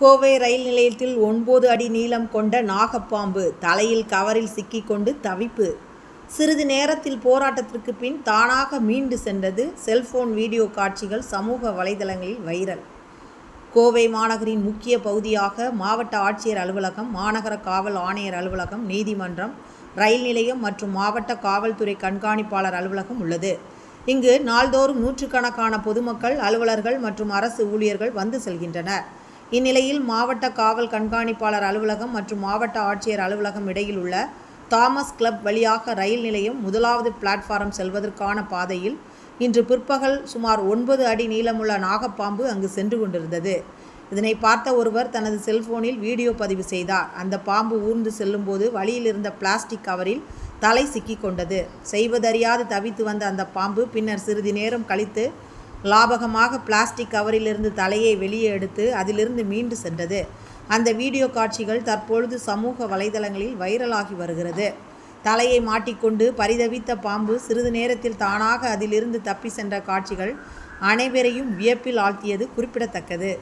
கோவை ரயில் நிலையத்தில் ஒன்பது அடி நீளம் கொண்ட நாகப்பாம்பு தலையில் கவரில் சிக்கிக்கொண்டு தவிப்பு. சிறிது நேரத்தில் போராட்டத்திற்கு பின் தானாக மீண்டு சென்றது செல்போன் வீடியோ காட்சிகள் சமூக வலைதளங்களில் வைரல். கோவை மாநகரின் முக்கிய பகுதியாக மாவட்ட ஆட்சியர் அலுவலகம் மாநகர காவல் ஆணையர் அலுவலகம் நீதிமன்றம் ரயில் நிலையம் மற்றும் மாவட்ட காவல்துறை கண்காணிப்பாளர் அலுவலகம் உள்ளது. இங்கு நாள்தோறும் நூற்றுக்கணக்கான பொதுமக்கள் அலுவலர்கள் மற்றும் அரசு ஊழியர்கள் வந்து செல்கின்றனர். இந்நிலையில் மாவட்ட காவல் கண்காணிப்பாளர் அலுவலகம் மற்றும் மாவட்ட ஆட்சியர் அலுவலகம் இடையில் உள்ள தாமஸ் கிளப் வழியாக ரயில் நிலையம் முதலாவது பிளாட்ஃபாரம் செல்வதற்கான பாதையில் இன்று பிற்பகல் சுமார் ஒன்பது அடி நீளமுள்ள நாகப்பாம்பு அங்கு சென்று கொண்டிருந்தது. இதனை பார்த்த ஒருவர் தனது செல்போனில் வீடியோ பதிவு செய்தார். அந்த பாம்பு ஊர்ந்து செல்லும்போது வழியில் இருந்த பிளாஸ்டிக் கவரில் தலை சிக்கிக்கொண்டது செய்வதறியாது தவித்து வந்த அந்த பாம்பு பின்னர் சிறிது நேரம் கழித்து லாபகமாக பிளாஸ்டிக் கவரிலிருந்து தலையை வெளியே எடுத்து அதிலிருந்து மீண்டு சென்றது. அந்த வீடியோ காட்சிகள் தற்பொழுது சமூக வலைதளங்களில் வைரலாகி வருகிறது. தலையை மாட்டிக்கொண்டு பரிதவித்த பாம்பு சிறிது நேரத்தில் தானாக அதிலிருந்து தப்பி சென்ற காட்சிகள் அனைவரையும் வியப்பில் ஆழ்த்தியது குறிப்பிடத்தக்கது.